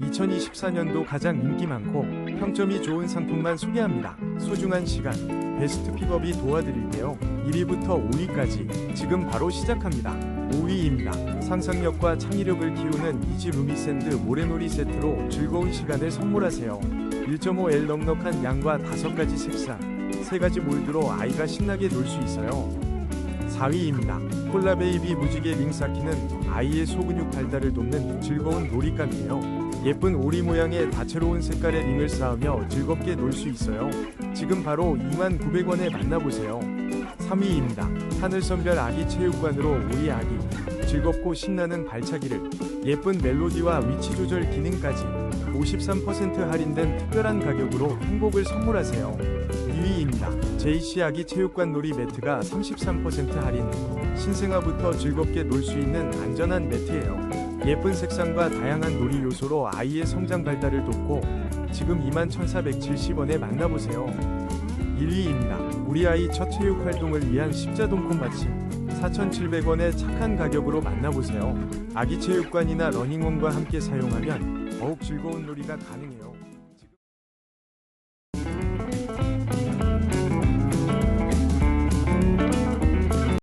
2024년도 가장 인기 많고 평점이 좋은 상품만 소개합니다. 소중한 시간, 베스트 픽업이 도와드릴게요. 1위부터 5위까지 지금 바로 시작합니다. 5위입니다. 상상력과 창의력을 키우는 이지 루미샌드 모래놀이 세트로 즐거운 시간을 선물하세요. 1.5L 넉넉한 양과 5가지 색상, 3가지 몰드로 아이가 신나게 놀 수 있어요. 4위입니다. 콜라베이비 무지개 링 쌓기는 아이의 소근육 발달을 돕는 즐거운 놀이감이에요. 예쁜 오리 모양의 다채로운 색깔의 링을 쌓으며 즐겁게 놀 수 있어요. 지금 바로 29,900원에 만나보세요. 3위입니다. 하늘선별 아기 체육관으로 우리 아기 즐겁고 신나는 발차기를 예쁜 멜로디와 위치 조절 기능까지 53% 할인된 특별한 가격으로 행복을 선물하세요. 2위입니다. JC 아기 체육관 놀이 매트가 33% 할인. 신생아부터 즐겁게 놀 수 있는 안전한 매트예요. 예쁜 색상과 다양한 놀이 요소로 아이의 성장 발달을 돕고 지금 21,470원에 만나보세요. 1위입니다. 우리 아이 첫 체육 활동을 위한 십자동품 받침 4,700원의 착한 가격으로 만나보세요. 아기 체육관이나 러닝홈과 함께 사용하면 더욱 즐거운 놀이가 가능해요.